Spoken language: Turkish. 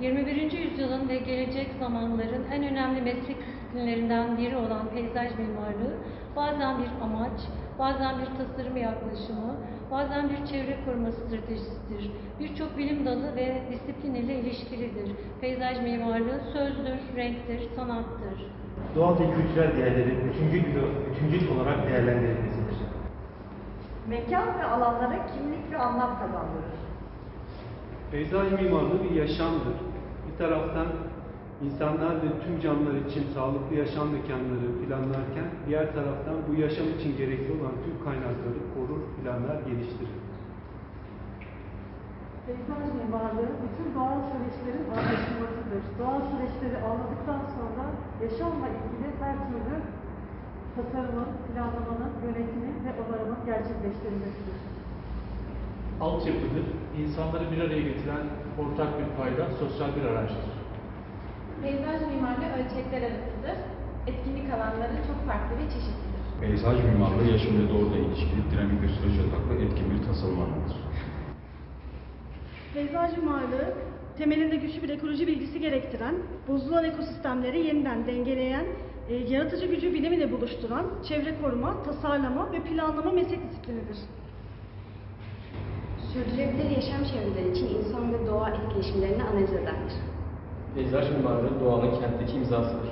21. yüzyılın ve gelecek zamanların en önemli meslek disiplinlerinden biri olan peyzaj mimarlığı bazen bir amaç, bazen bir tasarım yaklaşımı, bazen bir çevre koruma stratejisidir. Birçok bilim dalı ve disiplin ile ilişkilidir. Peyzaj mimarlığı sözdür, renktir, sanattır. Doğal ve kültürel değerlerin bütüncül, bütüncül olarak değerlendirilmesidir. Mekan ve alanlara kimlik ve anlam kazandırır. Peyzaj mimarlığı bir yaşamdır. Taraftan insanlar ve tüm canlılar için sağlıklı yaşam mekanları planlarken diğer taraftan bu yaşam için gerekli olan tüm kaynakları korur, planlar, geliştirir. Peyzaj mimarlığı bütün doğal süreçlerin anlaşılmasıdır. Doğal süreçleri anladıktan sonra yaşamla ilgili her türlü tasarımın, planlamanın, yönetimin ve onarımın gerçekleştirilmesidir. Altyapıdır. İnsanları bir araya getiren ortak bir payda sosyal bir araçtır. Peyzaj mimarlığı ölçekler arasıdır. Etkinlik alanları çok farklı ve çeşitlidir. Peyzaj mimarlığı yaşamla doğrudan ilişkili dinamik bir süreç odaklı etkin bir tasarım alanıdır. Peyzaj mimarlığı temelinde güçlü bir ekoloji bilgisi gerektiren, bozulan ekosistemleri yeniden dengeleyen, e, yaratıcı gücü bilim ile buluşturan, çevre koruma, tasarlama ve planlama meslek disiplinidir. Sürdürülebilir yaşam çevreleri için insan ve doğa etkileşimlerini analiz ederler. Peyzaj mimarlığı doğanın kentteki imzasıdır.